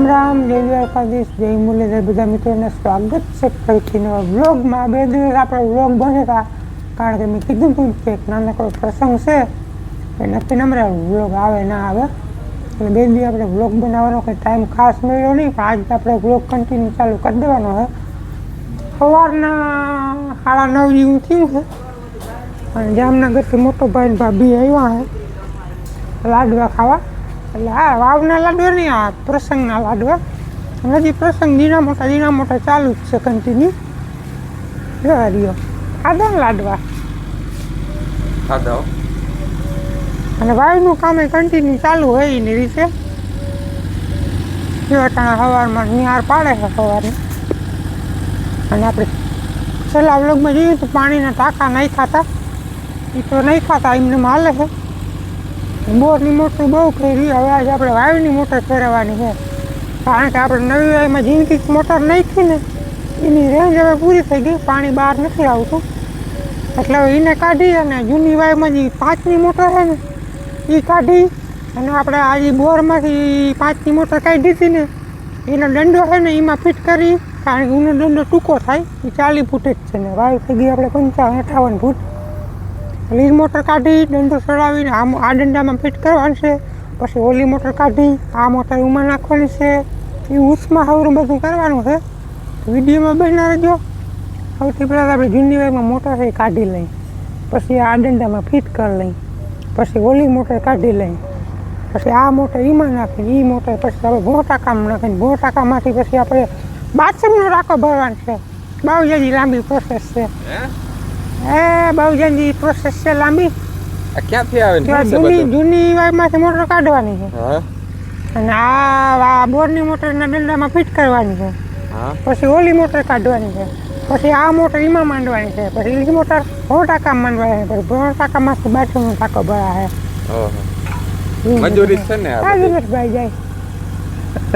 રામ રામ, જય દ્વારકાધીશ, જય મુરલીધર. બધા મિત્રોને સ્વાગત છે ફરીથી નવા વ્લોગમાં. બે દિવસ આપણે વ્લોગ બને હતા કારણ કે મેં કીધું હતું કે એક નાનકડો પ્રસંગ છે એ નક્કી નમરે વ્લોગ આવે ના આવે. એટલે બે દિવસ આપણે વ્લોગ બનાવવાનો કંઈ ટાઈમ ખાસ મળ્યો નહીં, પણ આજે આપણે વ્લોગ કન્ટિન્યુ ચાલુ કરી દેવાનો છે. સવારના સાડા નવ જેવું થયું છે, અને જામનગરથી મોટો ભાઈ ભાભી આવ્યા છે, લાડવા ખાવા. એટલે હા વાવના લાડુ નહીં આ પ્રસંગના લાડવા હજી પ્રસંગ દીના મોટા દીના મોટા ચાલુ જ છે કન્ટિન્યુ જોવા રહ્યો. ખાધા ને લાડવા. ખાધા અને કામ એ કન્ટિન્યુ ચાલુ હોય એની રીતે જો અટાણા સવારમાં નિહાર પાડે છે સવારે. અને આપણે છેલ્લા વ્લોગમાં જોઈએ તો પાણીના ટાંકા નહીં ખાતા એ તો નહીં ખાતા એમને હાલે છે. બોરની મોટર બહુ કરી હવે આજે આપણે વાયુની મોટર ફેરવવાની છે. કારણ કે આપણે નવી વાયુમાં જિંદગી મોટર નાખી ને, એની રેન્જ હવે પૂરી થઈ ગઈ. પાણી બહાર નથી આવતું. એટલે હવે એને કાઢી અને જૂની વાયુમાં જે પાંચની મોટર છે ને, એ કાઢી અને આપણે આજે બોરમાંથી પાંચની મોટર કાઢી હતી ને, એનો દંડો છે ને એમાં ફિટ કરી, કારણ કે એનો દંડો ટૂંકો થાય. એ ચાલી ફૂટ જ છે ને. વાયુ થઈ ગઈ આપણે પંચાવન અઠાવન ફૂટ. એટલે મોટર કાઢી, દંડો ચડાવીને આ આ દંડામાં ફિટ કરવાનું છે. પછી ઓલી મોટર કાઢી, આ મોટર ઉમાં નાખવાની છે. એ ઉષ્મા હવરું બધું કરવાનું છે. વિડીયોમાં બહેના રહેજો સૌથી પહેલાં આપણે જૂની વાયમાં મોટર છે કાઢી લઈ. પછી આ દંડામાં ફિટ કરી લઈ. પછી ઓલી મોટર કાઢી લઈ. પછી આ મોટર એમાં નાખીને એ મોટર પછી આપણે ભો કામ નાખીને ભો ટાંકામાંથી પછી આપણે બાથરૂમનો રાખો ભરવાનો છે. બહુ જ લાંબી પ્રોસેસ છે. એ બહુ જલ્દી પ્રોસેસ છે લાંબી. આ ક્યાંથી આવે ને જૂની જૂની વાયમાંથી મોટર કાઢવાની છે. અને આ બોરની મોટરના દંડામાં ફિટ કરવાની છે. પછી ઓલી મોટર કાઢવાની છે. પછી આ મોટર એમાં માંડવાની છે. પછી એ મોટર ભો ટાંકામાં માંડવાની છે. પછી ભો ટાંકામાંથી બાથરૂમનો ટાંકો ભરા છે. મજૂરી છે ને બધી. જાય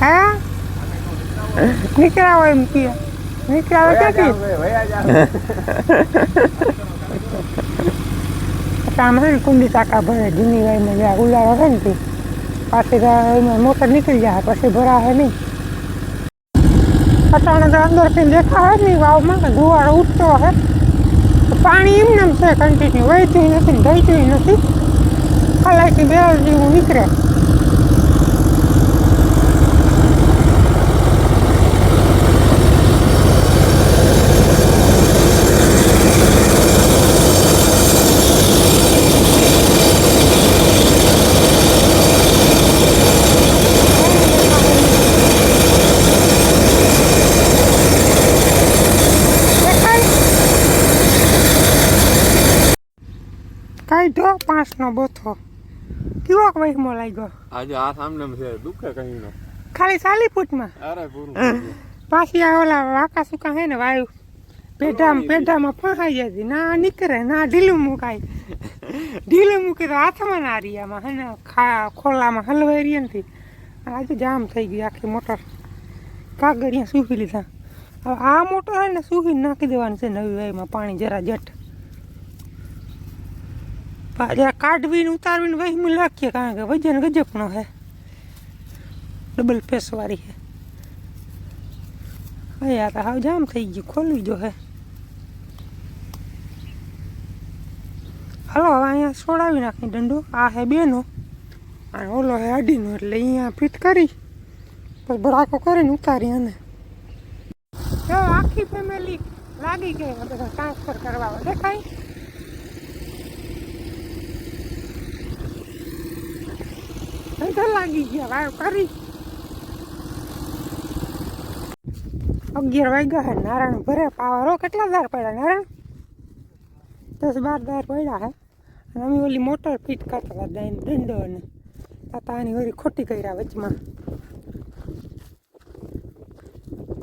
હા નીકળ્યા હોય એમ કે. નીકળ્યા હોય ક્યાંથી? છે ને કુંડી કાકા ભરે જૂની વાયમાં જ્યાં ઉલાળો હોય ને તે પાછી મોટર નીકળી જાય પછી ભરાશે નહીં. અટાણે તો અંદરથી દેખા હોય નહીં વાવમાં ધુવાળો ઉઠતો હે. પાણી એમને એમ છે કન્ટિન્યુ વહેતું નથી ને ધઈતું નથી. ખલાઈથી બેલ જેવું નીકળે દેખાય કાઢો પાંચનો બોથો. કેવો વહીમો લાગ્યો? આજે આ સામને છે દુખે કहीं નો. ખાલી ચાલી ફૂટમાં. અરે પૂરું પાછી આ ઓલા વાકા સુકા હે ને વાયુ પેઢામાં પેઢામાં ફસાઈ જતી ના નીકળે ના ઢીલું મુકાય. ઢીલું મૂકી તો હાથમાં ના રિયામાં હે ને? ખોલામાં હલવાઈ રહી નથી આજે જામ થઈ ગઈ આખી મોટર. કાગળિયા સૂકી લીધા. હવે આ મોટર હે ને સૂકી નાખી દેવાની છે નવી વાયમાં પાણી જરા જટ. જરા કાઢવીને ઉતારવીને વહીમાં નાખીએ કારણ કે વજન ગજબનો હે ડબલ ફેસવાળી હે અહીંયા તો હાવ જામ થઈ ગયું ખોલવી જો હે હાલો હવે અહીંયા છોડાવી નાખી દંડો આ હે બેનો અને ઓલો હે અડીનો એટલે અહીંયા ફિટ કરી પછી ભડાકો કરીને ઉતારી અને જો આખી ફેમિલી લાગી ગઈ આ બધા ટ્રાન્સફર કરવા દેખાય ધંધા લાગી ગયા. વાવ કરી. અગિયાર વાગ્યા હે. નારાયણ ભરે પાવરો કેટલા દાર પડ્યા? નારાયણ? દસ બાર દાર પડ્યા હે. અને અમે ઓલી મોટર ફિટ કરતા હતા દઈને દંડો અને તાતાની વળી ખોટી કર્યા વચમાં.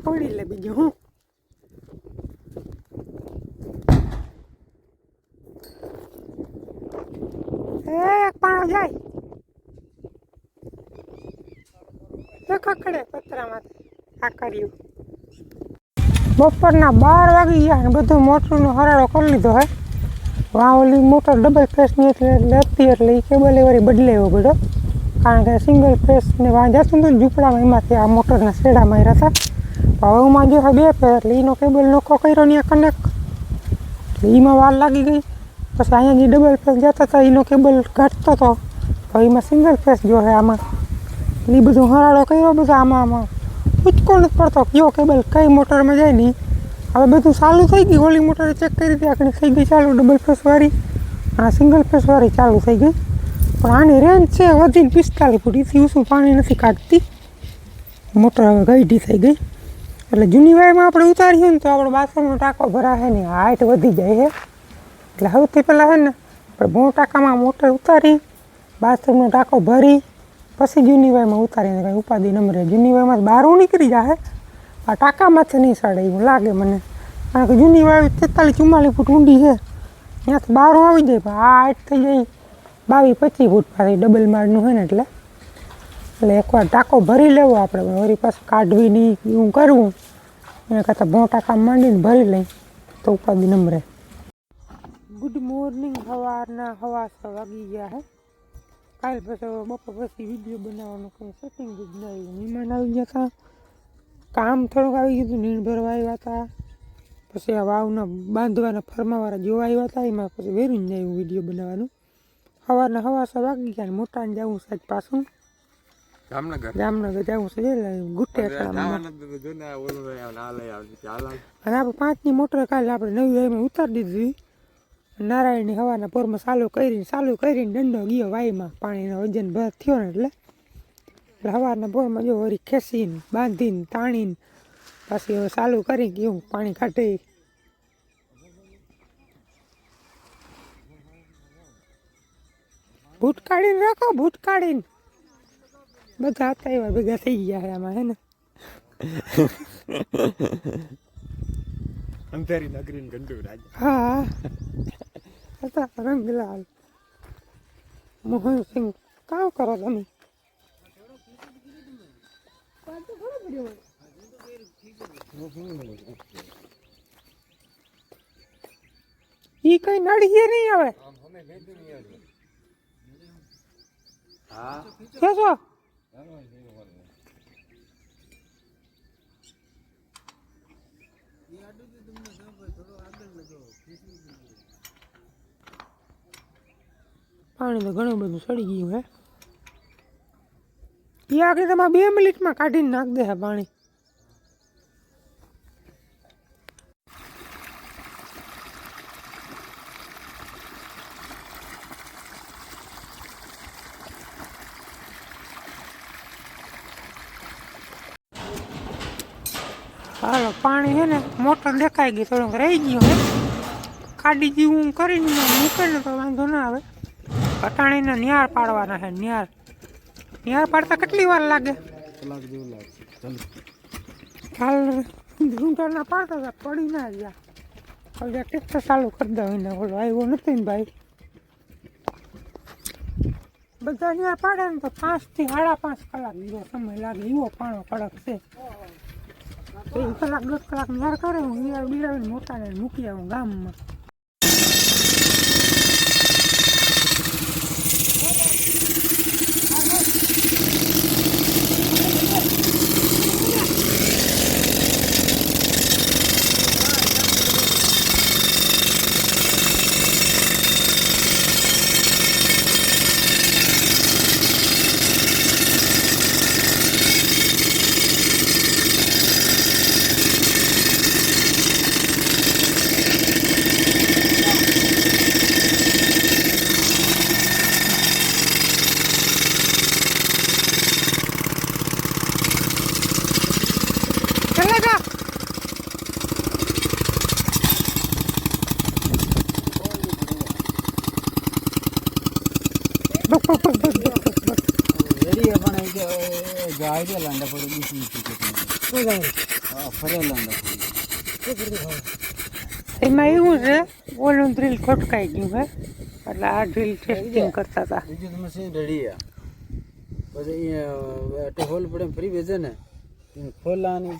પડી લે બીજું હું એ એક પાણો જાય તો કકડે પતરામાં આ કર્યું. બપોરના બાર વાગી ગયા અને બધું મોટરનો હરાળો કરી લીધો હે. વાવલી મોટર ડબલ ફેસની એટલે લેતી હતી એટલે એ કેબલ એ વળી બદલાવ્યો બધો. કારણ કે સિંગલ ફેસને ને વાંધ્યા હતું ને ઝૂંપડામાં એમાંથી આ મોટરના શેડા માર્યા હતા. હવે માં જો બે ફેર એટલે એનો કેબલ નોખો કર્યો ને કનેક્ટ એટલે એમાં વાર લાગી ગઈ. પછી અહીંયા જે ડબલ ફેસ જતા હતા એનો કેબલ ઘટતો હતો તો એમાં સિંગલ ફેસ જો હે આમાં. એટલે એ બધું હરાડો કર્યો બધા આમાં આમાં. ઉચકો નથી પડતો. કયો કેબલ, કઈ મોટરમાં જાય નહીં હવે બધું ચાલુ થઈ ગયું. ઓલી મોટર ચેક કરી હતી, આખી થઈ ગઈ ચાલુ. ડબલ ફેસવાળી આ સિંગલ ફેસવાળી ચાલુ થઈ ગઈ. પણ આની રેન્જ છે વધીને પિસ્તાલીસ ફૂટ. એથી ઊંચું પાણી નથી કાઢતી. મોટર હવે ગઈઢી થઈ ગઈ. એટલે જૂની વાયમાં આપણે ઉતારીએ ને તો આપણો બાથરૂમનો ટાંકો ભરાશે ને હાઈટ વધી જાય છે એટલે સૌથી પહેલાં છે ને, આપણે બહુ ટાંકામાં મોટર ઉતારી, બાથરૂમનો ટાંકો ભરી પછી જૂની વાયમાં ઉતારીને કંઈ ઉપાધિ નમરે જૂની વાયમાં બહારું નીકળી જાય આ ટાંકામાંથી નહીં સડે એવું લાગે મને. કારણ કે જૂની વાય તેતાલીસ ચુમ્માલીસ ફૂટ ઊંડી છે. ત્યાંથી બહારું આવી જાય, પણ આ હાઈટ થઈ જાય. બાવીસ, પચીસ ફૂટ પાછી ડબલ માળનું હોય ને એટલે. એટલે એકવાર ટાંકો ભરી લેવો આપણે વળી પાછું કાઢવી નહીં, એવું કરવું. એના કરતાં ભો ટાંકા માંડીને ભરી લઈ, તો ઉપાધિ નમરે ગુડ મોર્નિંગ સવારના હવા છ વાગી ગયા હે. કાલ પછી બપોર પછી વીડિયો બનાવવાનું કંઈ સેટિંગ જ ન આવ્યું મહેમાન આવી ગયા હતા કામ થોડુંક આવી ગયું હતું નીણ ભરવા આવ્યા હતા પછી આ વાવના બાંધવાના ફરમાવાળા જોવા આવ્યા હતા એમાં પછી વેરું જ આવ્યું વીડિયો બનાવવાનું. સવારના હવા છ વાગી ગયા ને મોટાને જવું સાહેબ પાછું. જામનગર? જામનગર જવું છે આવે. અને આપણે પાંચની મોટર કાલે આપણે નવી વાયમાં ઉતારી દીધી. નારાયણની હવાના પોરમાં ચાલુ કરીને ચાલુ કરીને દંડો ગયો વાયમાં. પાણીનો વજન ભર થયો ને એટલે? એટલે હવારના પોરમાં જો વળી ખેંચીને બાંધીને તાણીને પછી હવે ચાલુ કરી ગયું પાણી કાઢે. ભૂટ કાઢીને રાખો ભૂટ કાઢીને બધા હતા એવા ભેગા થઈ ગયા આમાં હે ને? અંધારી નગરી ગંડુ રાજ હા. હતા રંગલાલ મોહનસિંહ કામ કરો તમે ઈ કઈ નડી નહીં આવે કેસો પાણી તો ઘણું બધું સડી ગયું હે. એ આગળ તમારે બે મિનિટમાં કાઢીને નાખ દે પાણી. હાલો, પાણી છે ને, મોટર દેખાઈ ગઈ થોડુંક રહી ગયું હે. કાઢી જેવું કરીને મૂકે ને તો વાંધો ના આવે. કટાણીને નિયાર પાડવાના છે, નિયાર. નિયાર પાડતા કેટલી વાર લાગે? કલાક જેવું લાગશે ચાલ ઝૂંટરના પાડતા હતા, પડી ના ગયા હવે ટ્રેક્ટર ચાલુ કરી દઉં એને. ઓલો આવ્યો નથી ને ભાઈ. બધા નિયાર પાડે ને તો પાંચથી સાડા પાંચ કલાક જેવો સમય લાગે. એવો પાણો કડક છે. એક કલાક, દસ કલાક ન્યાર કરે, હું નિયાર બિરાવીને મોટાને મૂકી આવું ગામમાં ચલેગા બસ બસ બસ બસ બસ બસ રેડી પણ એ કે બીસી બીસી કે હા ફરે લાંડા પડી. એમાં એવું છે ઓલું ડ્રીલ ખોટકાઈ ગયું હે એટલે આ ડ્રીલ ટેસ્ટિંગ કરતા હતા બીજું તમે શું રેડી પછી હોલ પડે ફરી વેચે ને ખોલાની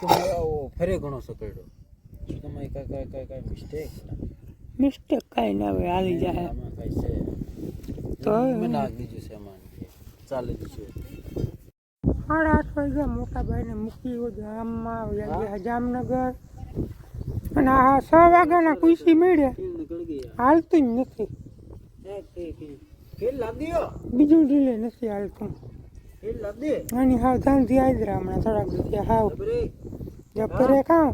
ફરે ઘણો સકડ્યો. તમે કાંઈ કાંઈ કાંઈ કાંઈ મિસ્ટેક મિસ્ટેક કાંઈ ના હોય હાલી જાય તો મેં નાખી દીધું છે એમાં. ચાલી દીધું સાડા આઠ વાગ્યા મોટા ભાઈને મૂકી ગામમાં જામનગર. અને આ છ વાગ્યાના ખુશી મળ્યા. હાલતું જ નથી. બીજું ઢીલે નથી હાલતું. આની હાવ ધાનથી આવી હમણાં થોડાક દિવસે હાવ. જપરે ખાવ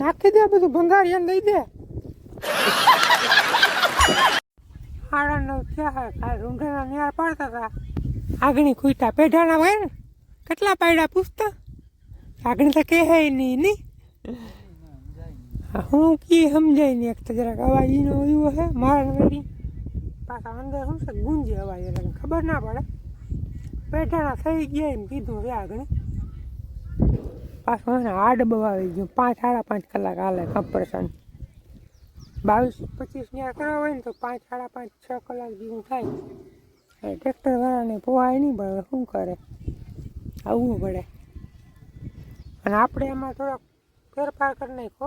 નાખી દે બધું ભંગારિયાને દઈ દે. સાડા નવ થયા, કાલ રૂંઢાના નિહાર પાડતા હતા. આગણી ખુટા પેઢાના હોય ને? કેટલા પાડ્યા પૂછતા? આગળ તો કહે નહીં નહીં? હા, કી સમજાય નહીં એક તો જરાક અવાજીનો એવો હે મારા વેરી પાછા અંદર શું છે ગુંજી અવાજ એટલે ખબર ના પડે. બેઠાણા થઈ ગયા એમ કીધું હવે આગળ. પાછું એને હાડ બવાવી ગયું પાંચ સાડા પાંચ કલાક હાલે કમ્પ્રેશન. બાવીસ પચીસ ન્યા કરવા હોય ને તો પાંચ સાડા પાંચ છ કલાક જેવું થાય. ટ્રેક્ટરવાળાને પોહાય નહીં પણ શું કરે? આવવું પડે. અને આપણે એમાં થોડોક ફેરફાર કરી નાખો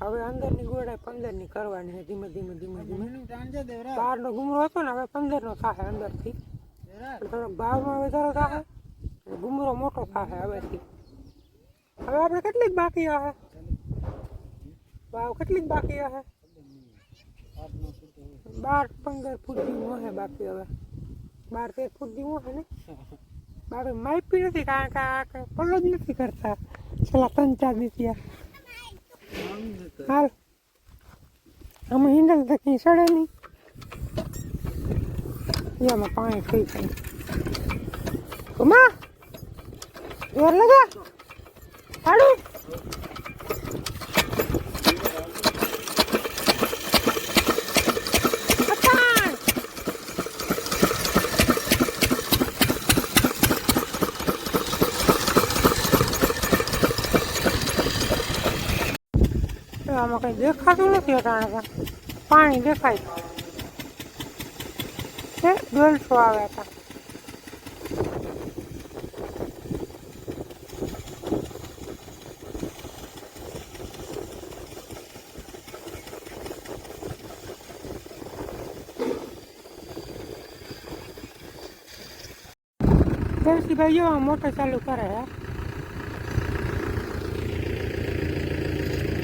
હવે અંદરની ગોળાઈ પંદરની કરવાની છે ધીમે ધીમે ધીમે ધીમે. બહારનો ગુમરો હતો ને હવે પંદરનો થશે અંદરથી. થોડોક ભાવમાં વધારો થશે ગુમરો મોટો થશે હવેથી. હવે આપણે કેટલીક બાકી આવે ભાવ કેટલીક બાકી આવે બાર પંદર ફૂટ જેવું હશે બાકી હવે. બાર તેર ફૂટ જેવું હશે ને? બાકી માપી નથી, કારણ કે પલ્લો જ નથી કરતા. છેલ્લા ત્રણ ચાર દિવસ હાલ. આમાં હિંડલ તો કંઈ સડે નહીં. એમાં પાણી થઈ જાય. કુમા જોર લગા. હાડું પઠાણ તો આમાં કઈ દેખાતું નથી અટાણે પણ પાણી દેખાય. છે ડોલસો આવ્યા હતા ભાઈ મોટર ચાલુ કરે હે.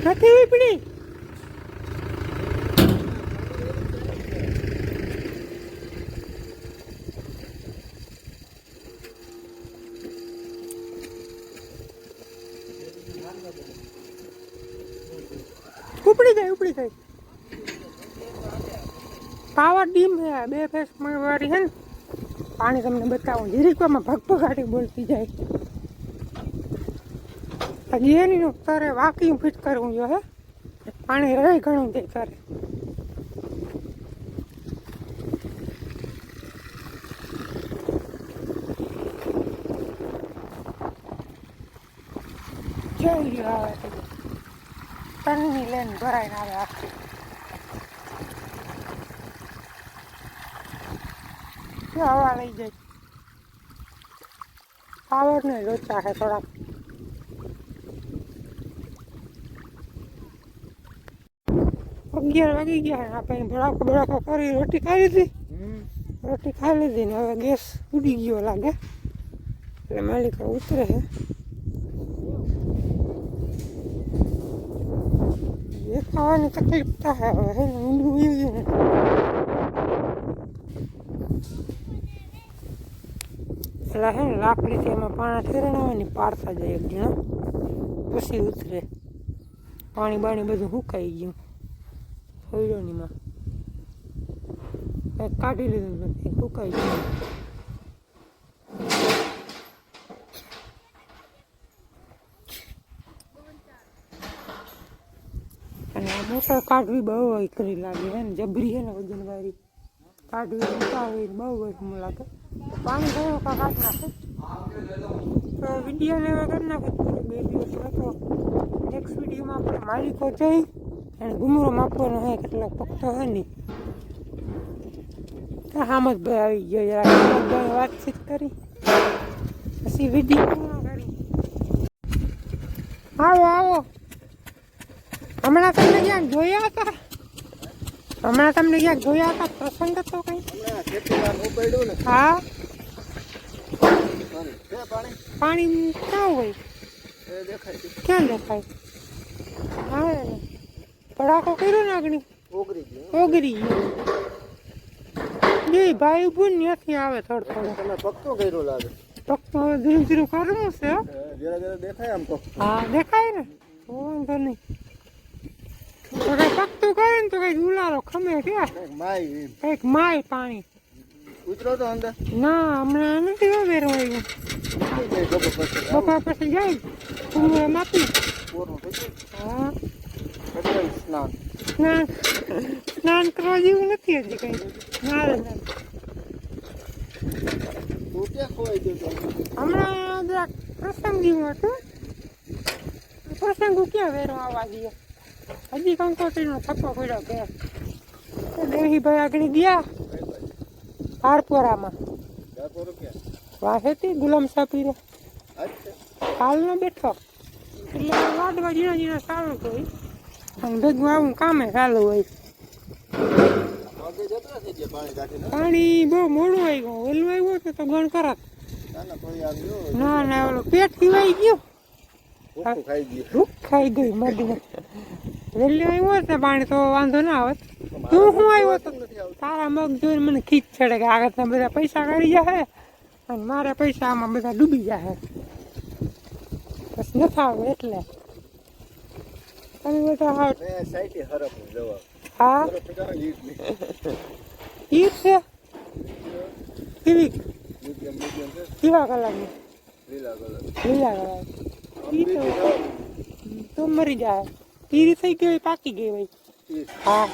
નથી ઉપડી ઉપડી ગઈ ઉપડી જાય. પાવર ડીમ છે બે ફેસ વાળી છે ને, પાણી તમને બતાવું, જીરીકવામાં ભગભગાટી બોલતી જાય. એની તારે વાકીયું ફિટ કરવું જોઈએ પાણી રહે ઘણું તે તારે. રહ્યું આવે તનની લેન ભરાઈને આવે આખી. હવા લઈ જાય. પાવર ને લોચા છે થોડાક. અગિયાર વાગી ગયા આપણે ભડાકો ભડાકો કરી રોટી ખાઈ લીધી. રોટી ખાઈ લીધી ને હવે ગેસ ઉડી ગયો લાગે. એટલે માલિક ઉતરે છે એ ખાવાની તકલીફ થાય હવે હે ઊંધું ગયું ને. એટલે હે ને લાકડીથી એમાં પાણા ઠેરાણા હોય ને પાડતા જાય એક જણા પછી ઉતરે. પાણી બાણી બધું સુકાઈ ગયું. સોયરોનીમાં કંઈક કાઢી લીધું નથી, સુકાઈ ગયું. અને આ મોટર કાઢવી બહુ કરી લાગે હે ને, જબરી હે ને વજન વાળી. કાઢવી ઉતારવી બહુ વજન લાગે. પાણી ગયું કા કાઢ નાખે? તો વીડિયો લેવા કરી નાખે. બે દિવસ હતો નેક્સ્ટ વિડીયોમાં આપણે માલિકો જઈ અને ગુમરો માપવાનો હોય કેટલો પકતો હોય ને. હામદભાઈ આવી ગયો જરા હામદભાઈ વાતચીત કરી. પછી વીડિયો પૂર્ણ કરી. આવો આવો હમણાં તમને ક્યાંક જોયા હતા? હમણાં તમને ક્યાંક જોયા હતા? પ્રસંગ હતો કઈ? હા. પાણી. ક્યાં હોય? ક્યાં દેખાય? હા ભડાકો કર્યો ને આગળ? ઓગરી ગયો. ઓગરી ગયો. બે ભાઈ બુન ત્યાંથી આવે થોડો થોડો તમે પક્કો કર્યો લાગે. પક્કો હવે ધીરે ધીરે કરવું છે જરા જરા દેખાય આમ તો. હા દેખાય ને? વાંધો નહીં. તો કઈ પકતું કરે ને તો કઈ ગુલારો ખમે ક્યાં માય કંઈક માય પાણી. ઉતરો તો અંદર. ના હમણાં નથી જાય ગબ્બર પછી. બપોર પછી જાય. માપી હા. સ્નાન સ્નાન સ્નાન કરવા જેવું નથી હજી કઈ. ના રે ના તું ક્યાં ખોવાઈ ગયો તો? હમણાં જરાક પ્રસંગ જેવું હતું. પ્રસંગો ક્યાં વેરો આવવા દઈએ હજી કંકોત્રીનો થપ્પો પડ્યો કે. દેહીભાઈ આગળ ગયા હારપોરામાં. વાસેથી ગુલામ છે હાલનો બેઠો. એટલે વાડવા જીણા જીણા સારું હોય અને ભેગું આવું કામે ચાલુ હોય. ગયા પાણી બહુ મોડું આવ્યું વહેલું આવ્યું હતું તો ગણ કરત. ના ના ઓલો ઓલું પેટ પીવાઈ ગયું. ભૂખું ખાઈ ગયું ગઈ મગને વહેલું આવ્યું ને પાણી તો વાંધો ના આવત તું શું આવ્યો તો? તારા મગ જોઈને મને ખીચ ચડે કે આગળ બધા પૈસા કાઢી જાય અને મારા પૈસા આમાં બધા ડૂબી જાય બસ નથી આવે એટલે. તમે બધા હા મેં સાઈટે જવાબ હા હરફ ઠેકાણે લીટ નહીં ઈ છે કેવી કેવા તો મરી જાય પીરી થઈ ગઈ પાકી ગઈ હા.